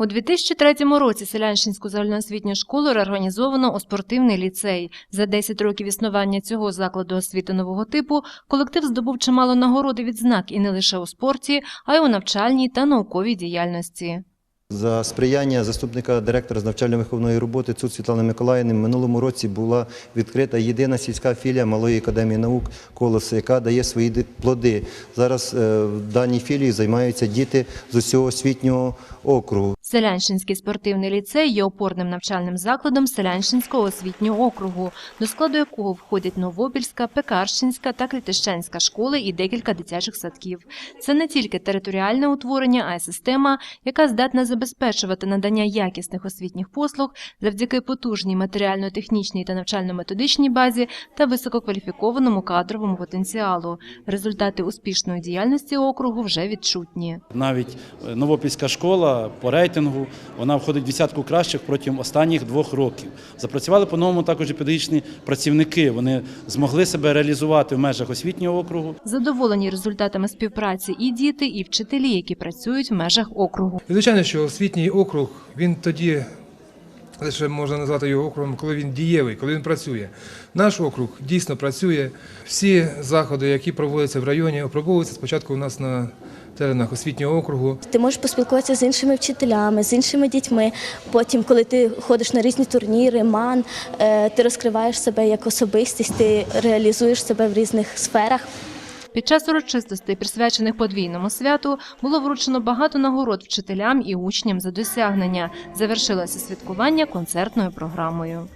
У 2003 році Селянщинську загальноосвітню школу реорганізовано у спортивний ліцей. За 10 років існування цього закладу освіти нового типу колектив здобув чимало нагороди відзнак і не лише у спорті, а й у навчальній та науковій діяльності. За сприяння заступника директора з навчально-виховної роботи Цуд Світлани Миколаївни в минулому році була відкрита єдина сільська філія Малої академії наук «Колоси», яка дає свої плоди. Зараз е, в даній філії займаються діти з усього освітнього округу. Селянщинський спортивний ліцей є опорним навчальним закладом Селянщинського освітнього округу, до складу якого входять Новопільська, Пекарщинська та Клітищенська школи і декілька дитячих садків. Це не тільки територіальне утворення, а й система, яка здатна забезпечувати надання якісних освітніх послуг завдяки потужній матеріально-технічній та навчально-методичній базі та висококваліфікованому кадровому потенціалу. Результати успішної діяльності округу вже відчутні. Навіть е, Новопільська школа по рейтингу вона входить в десятку кращих протягом останніх двох років. Запрацювали по-новому також і педагогічні працівники. Вони змогли себе реалізувати в межах освітнього округу. Задоволені результатами співпраці і діти, і вчителі, які працюють в межах округу. Звичайно, що освітній округ він тоді лише можна назвати його округом, коли він дієвий, коли він працює. Наш округ дійсно працює. Всі заходи, які проводяться в районі, опробовуються спочатку у нас на теренах освітнього округу. Ти можеш поспілкуватися з іншими вчителями, з іншими дітьми. Потім, коли ти ходиш на різні турніри, ман, е, ти розкриваєш себе як особистість, ти реалізуєш себе в різних сферах. Під час урочистостей, присвячених подвійному святу, було вручено багато нагород вчителям і учням за досягнення. Завершилося святкування концертною програмою.